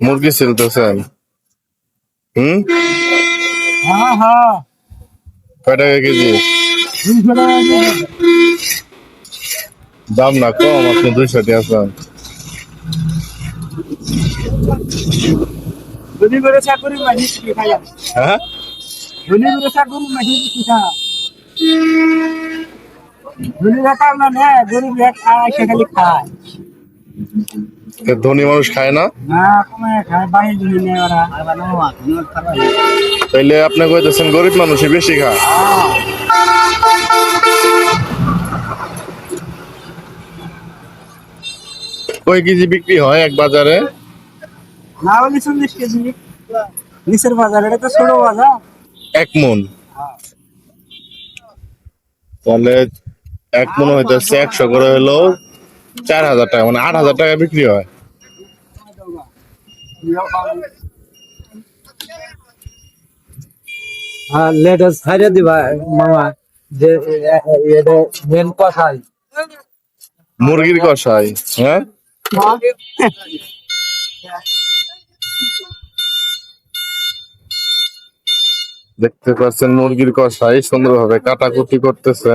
মুরগি ছিলতেছেন হুম হ্যাঁ হ্যাঁ কয় টাকা কেজি দুইশো টাকা কেজি। দাম না কম আপনি দুইশো দিয়েছেন ধনী করে চাকরি মাঝে কি খাই হ্যাঁ ধনী করে চাকরি মাঝে কি খা ধনী রাখার না নেয় গরিব এক খায় সে খালি খায় এ ধনী মানুষ খায় না? তাইলে আপনি কইতেছেন গরিব মানুষই বেশি খায়। কয় কেজি বিক্রি হয় এক বাজারে? না হলে চল্লিশ কেজি নিচের বাজার এটা তো ছোট বাজার। এক মন? তাহলে এক মন হইতেছে একশো করে হলো চার হাজার টাকা মানে আট হাজার টাকা বিক্রি হয়। হ্যাঁ লেটেস্ট ছাইড়ে দিবা মামা যে এটা মেন কথাই মুরগির কষাই হ্যাঁ? দেখতে পাচ্ছেন মুরগির কষাই সুন্দরভাবে কাটাকুটি করতেছে।